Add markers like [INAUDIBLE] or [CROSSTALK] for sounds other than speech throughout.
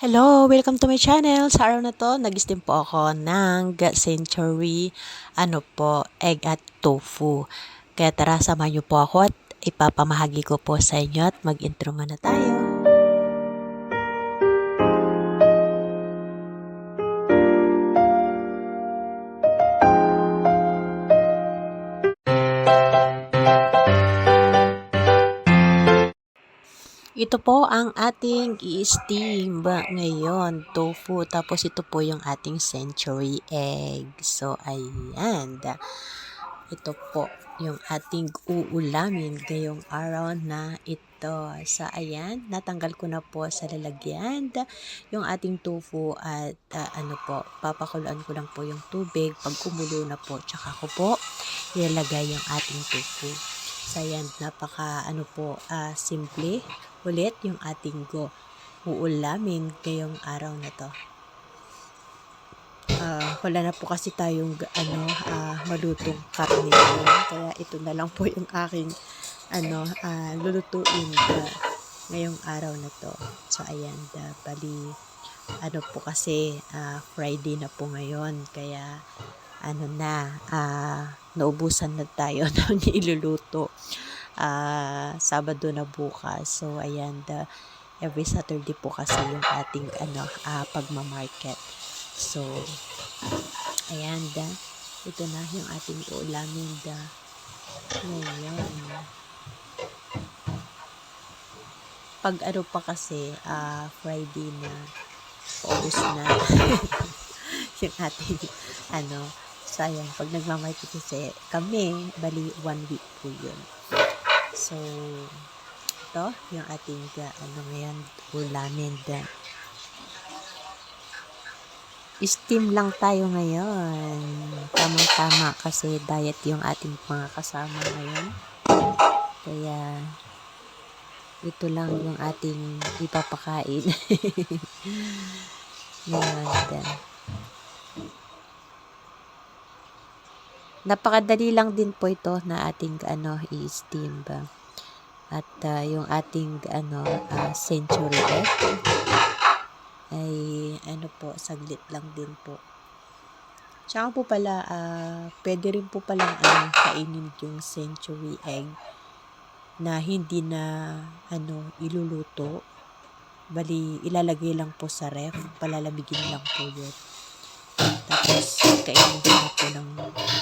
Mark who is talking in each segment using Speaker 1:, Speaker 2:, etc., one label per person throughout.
Speaker 1: Hello! Welcome to my channel. Sa araw na to, nag-steam po ako ng century, ano po, egg at tofu. Kaya tara, samahan niyo po ako at ipapamahagi ko po sa inyo at mag-intro muna tayo. Ito po ang ating i-steam ngayon, tofu. Tapos ito po yung ating century egg. So, ayan. Ito po yung ating uulamin ngayong araw na ito. So, ayan. Natanggal ko na po sa lalagyan yung ating tofu at uh, ano po, papakuluan ko lang po yung tubig. Pag kumulo na po, tsaka ko po ilalagay yung ating tofu. So, ayan, napaka ano po, uh, simple ulit yung ating go uulamin ngayong araw na to. Uh, wala na po kasi tayong ano uh, malutong karne kaya ito na lang po yung aking ano uh, lulutuin uh, ngayong araw na to. So ayan, uh, bali ano po kasi uh, Friday na po ngayon kaya ano na uh, naubusan na tayo [LAUGHS] ng iluluto uh, Sabado na bukas. So, ayan, the, every Saturday po kasi yung ating ano, uh, pagmamarket. So, ayan, da, ito na yung ating uulamin da. Ngayon. Pag ano pa kasi, uh, Friday na, paubos na [LAUGHS] yung ating, ano, so ayan, pag nagmamarket kasi kami, bali one week po yun. So, ito yung ating uh, ano ngayon, ulamin din. Steam lang tayo ngayon. Tamang-tama kasi diet yung ating mga kasama ngayon. Kaya, ito lang yung ating ipapakain. [LAUGHS] ngayon din. Napakadali lang din po ito na ating ano i-steam ba. At uh, yung ating ano uh, century egg ay ano po saglit lang din po. Tsaka po pala uh, pwede rin po palang ano kainin yung century egg na hindi na ano iluluto. Bali ilalagay lang po sa ref, palalamigin lang po 'yun. Tapos, kainin po ng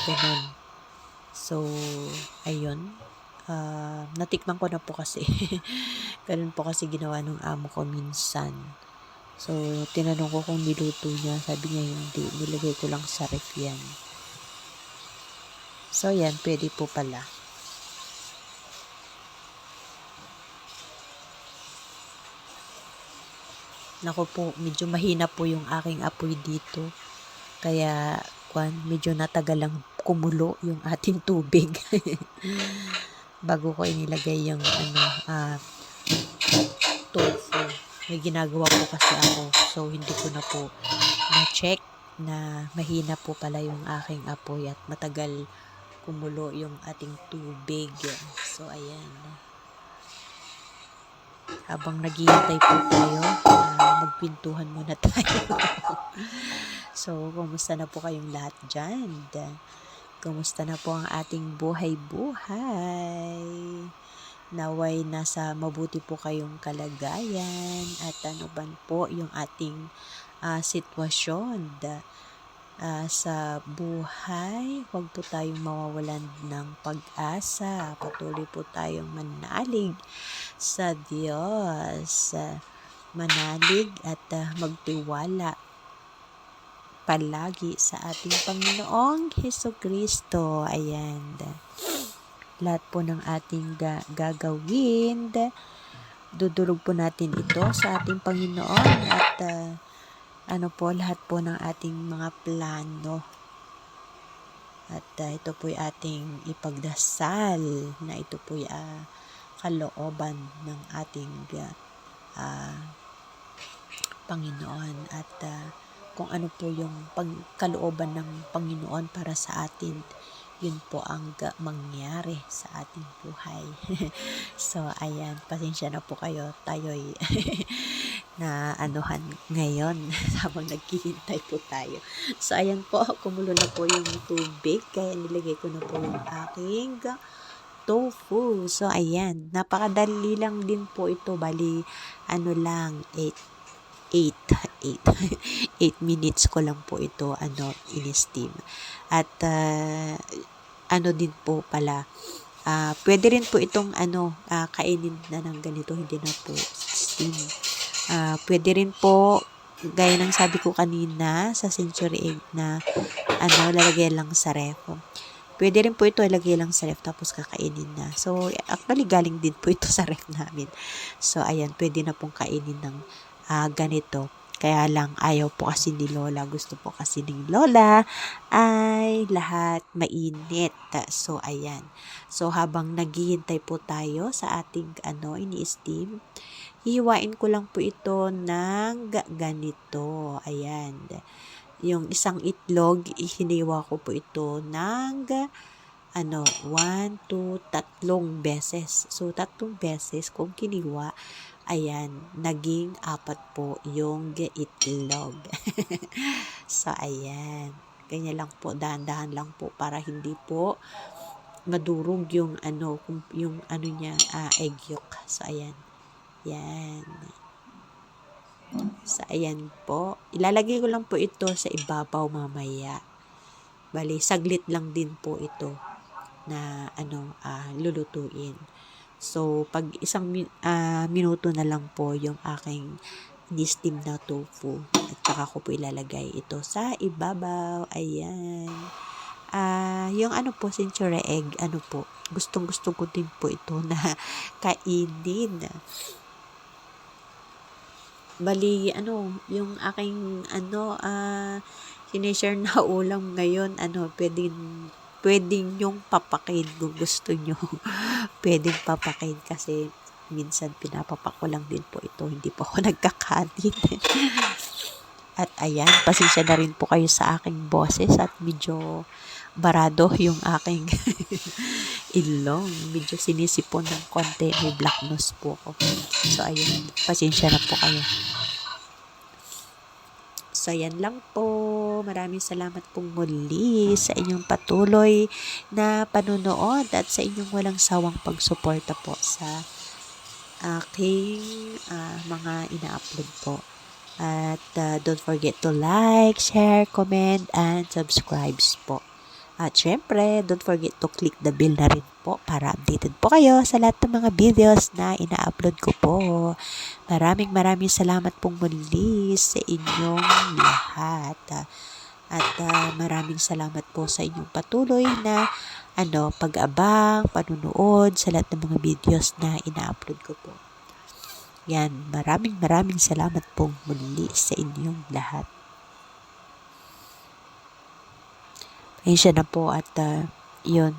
Speaker 1: ganun. So, ayun. Uh, natikman ko na po kasi. [LAUGHS] ganun po kasi ginawa ng amo ko minsan. So, tinanong ko kung niluto niya. Sabi niya hindi. Nilagay ko lang sa ref yan. So, yan. Pwede po pala. Nako po, medyo mahina po yung aking apoy dito. Kaya, kwan, medyo natagal lang kumulo yung ating tubig. [LAUGHS] Bago ko inilagay yung ano, uh, tofu. May ginagawa po kasi ako. So, hindi ko na po na-check na mahina po pala yung aking apoy at matagal kumulo yung ating tubig. So, ayan. Habang naghihintay po tayo, uh, magpintuhan muna [LAUGHS] tayo. So, kumusta na po kayong lahat dyan? Kumusta na po ang ating buhay-buhay? Naway nasa mabuti po kayong kalagayan at ano ba po yung ating uh, sitwasyon uh, sa buhay. Huwag po tayong mawawalan ng pag-asa. Patuloy po tayong manalig sa Diyos. Manalig at uh, magtiwala palagi sa ating Panginoong Heso Kristo. Ayan. Lahat po ng ating ga- gagawin, dudurog po natin ito sa ating Panginoon at uh, ano po, lahat po ng ating mga plano. At uh, ito po yung ating ipagdasal na ito po yung uh, kalooban ng ating uh, Panginoon. At uh, kung ano po yung pagkalooban ng Panginoon para sa atin, yun po ang mangyari sa ating buhay. [LAUGHS] so, ayan, pasensya na po kayo. Tayo'y [LAUGHS] na anuhan ngayon [LAUGHS] habang naghihintay po tayo. So, ayan po, kumulo na po yung tubig. Kaya nilagay ko na po yung aking tofu. So, ayan. Napakadali lang din po ito. Bali, ano lang, 8 8 8 8 minutes ko lang po ito ano in-steam at uh, ano din po pala uh, pwede rin po itong ano uh, kainin na ng ganito hindi na po steam uh, pwede rin po gaya ng sabi ko kanina sa century egg na ano lalagay lang sa ref Pwede rin po ito ilagay lang sa ref tapos kakainin na. So, actually galing din po ito sa ref namin. So, ayan, pwede na pong kainin ng uh, ganito. Kaya lang ayaw po kasi ni Lola. Gusto po kasi ni Lola ay lahat mainit. So, ayan. So, habang naghihintay po tayo sa ating ano, ini-steam, hiwain ko lang po ito ng ganito. Ayan yung isang itlog, hiniwa ko po ito ng ano, one, two, tatlong beses. So, tatlong beses kung kiniwa, ayan, naging apat po yung itlog. [LAUGHS] so, ayan. Ganyan lang po, dahan-dahan lang po para hindi po madurog yung ano, yung ano niya, uh, egg yolk. So, ayan. Yan. So, ayan po. Ilalagay ko lang po ito sa ibabaw mamaya. Bali, saglit lang din po ito na ano, uh, lulutuin. So, pag isang uh, minuto na lang po yung aking ni-steam na tofu. At saka ko po ilalagay ito sa ibabaw. Ayan. Uh, yung ano po, century egg, ano po, gustong gusto ko din po ito na [LAUGHS] kainin. Bali, ano, yung aking, ano, ah, uh, sinishare na [LAUGHS] ulam ngayon, ano, pwedeng, pwedeng yung papakin kung gusto nyo. [LAUGHS] pwedeng papakin kasi minsan pinapapak ko lang din po ito. Hindi po ako [LAUGHS] nagkakanin. [LAUGHS] at ayan, pasensya na rin po kayo sa aking boses at medyo barado yung aking ilong. Medyo sinisipon ng konti. May black nose po ako. So, ayun. Pasensya na po kayo. So, yan lang po. Maraming salamat pong muli sa inyong patuloy na panunood at sa inyong walang sawang pagsuporta po sa aking uh, mga ina-upload po. At uh, don't forget to like, share, comment, and subscribe po. At syempre, don't forget to click the bell na rin po para updated po kayo sa lahat ng mga videos na ina-upload ko po. Maraming maraming salamat pong muli sa inyong lahat. At uh, maraming salamat po sa inyong patuloy na ano, pag-abang, panunood sa lahat ng mga videos na ina-upload ko po. Yan, maraming maraming salamat pong muli sa inyong lahat. Ayun na po at uh, yun.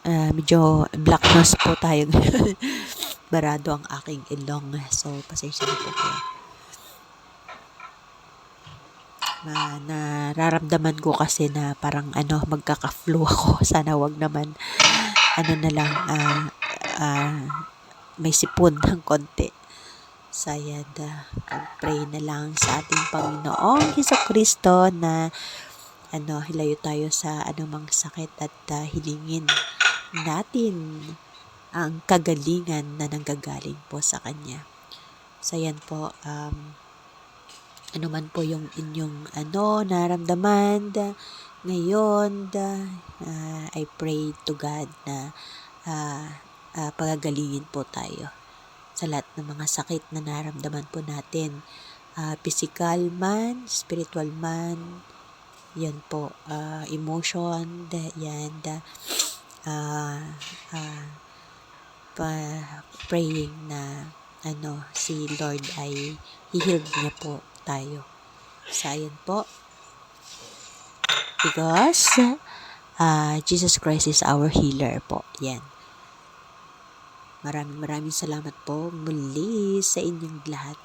Speaker 1: Uh, medyo black nose po tayo. [LAUGHS] Barado ang aking ilong. So, pasensya na po po. Ma, nararamdaman ko kasi na parang ano, magkaka-flu ako. [LAUGHS] Sana wag naman ano na lang uh, uh, may sipon [LAUGHS] ng konti. Sayad, uh, pray na lang sa ating Panginoong Heso Kristo na ano, hilayo tayo sa anumang sakit at uh, hilingin natin ang kagalingan na nanggagaling po sa Kanya. So, yan po, um, ano man po yung inyong ano, naramdaman da, ngayon, da, uh, I pray to God na uh, uh, pagagalingin po tayo sa lahat ng mga sakit na naramdaman po natin. Uh, physical man, spiritual man, yan po, uh, emotion, da, yan, da, uh, uh, pa, praying na ano, si Lord ay healed niya po tayo. So, ayan po. Because uh, Jesus Christ is our healer po. Yan. Maraming maraming salamat po muli sa inyong lahat.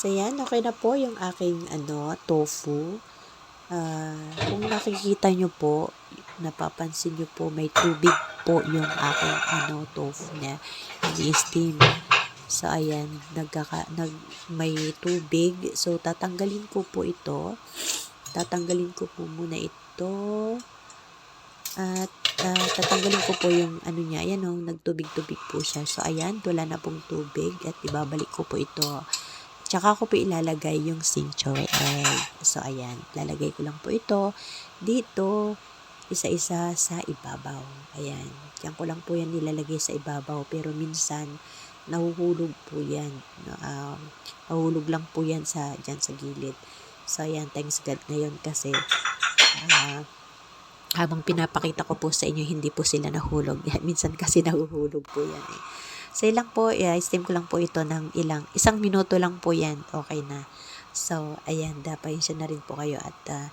Speaker 1: So, yan. Okay na po yung aking ano, tofu. Uh, kung nakikita nyo po, napapansin nyo po, may tubig po yung aking ano, tofu na ini-steam. So, ayan, nagkaka, nag, may tubig. So, tatanggalin ko po ito. Tatanggalin ko po muna ito. At uh, tatanggalin ko po yung ano niya. Ayan o, nagtubig-tubig po siya. So, ayan, wala na pong tubig. At ibabalik ko po ito. Tsaka ko po ilalagay yung century egg. So, ayan, lalagay ko lang po ito dito, isa-isa sa ibabaw. Ayan, diyan ko lang po yan nilalagay sa ibabaw. Pero minsan, nahuhulog po yan. Um, nahuhulog lang po yan sa, dyan sa gilid. So, ayan, thanks God ngayon kasi uh, habang pinapakita ko po sa inyo, hindi po sila nahulog. [LAUGHS] Minsan kasi nahuhulog po yan eh. So, ilang po, yeah, steam ko lang po ito ng ilang, isang minuto lang po yan, okay na. So, ayan, dapat siya na rin po kayo at uh,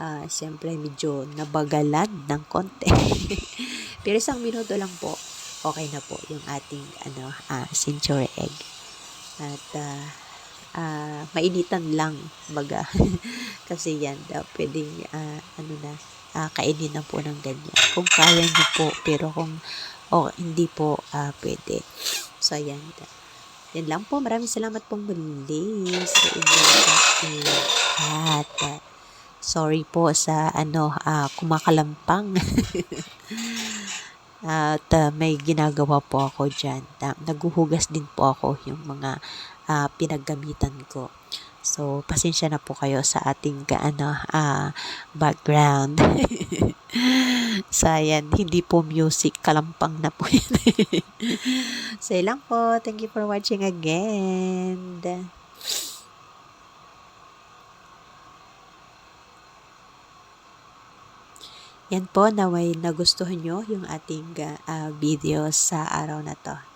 Speaker 1: uh, siyempre medyo nabagalan ng konti. [LAUGHS] Pero isang minuto lang po, okay na po yung ating ano, uh, century egg. At uh, uh, mainitan lang, baga. [LAUGHS] Kasi yan, uh, pwedeng, uh, ano na, uh, kainin na po ng ganyan. Kung kaya nyo po, pero kung o hindi po uh, pwede. So, ayan. Yan lang po. Maraming salamat pong muli sa inyong lahat. Sorry po sa ano, uh, kumakalampang. [LAUGHS] At uh, may ginagawa po ako dyan. Uh, naguhugas din po ako yung mga uh, pinaggamitan ko. So, pasensya na po kayo sa ating ano, uh, background. [LAUGHS] so, ayan, hindi po music, kalampang na po yan. [LAUGHS] so, lang po. Thank you for watching again. Yan po, naway nagustuhan nyo yung ating uh, video sa araw na to.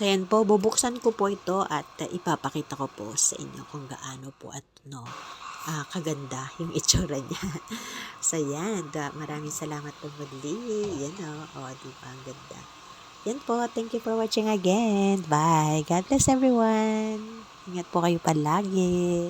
Speaker 1: So, yan po, bubuksan ko po ito at uh, ipapakita ko po sa inyo kung gaano po at no, uh, kaganda yung [LAUGHS] itsura niya. so, yan. Da, maraming salamat po muli. Yan o. Oh, oh, di ba? Ang ganda. Yan po. Thank you for watching again. Bye. God bless everyone. Ingat po kayo palagi.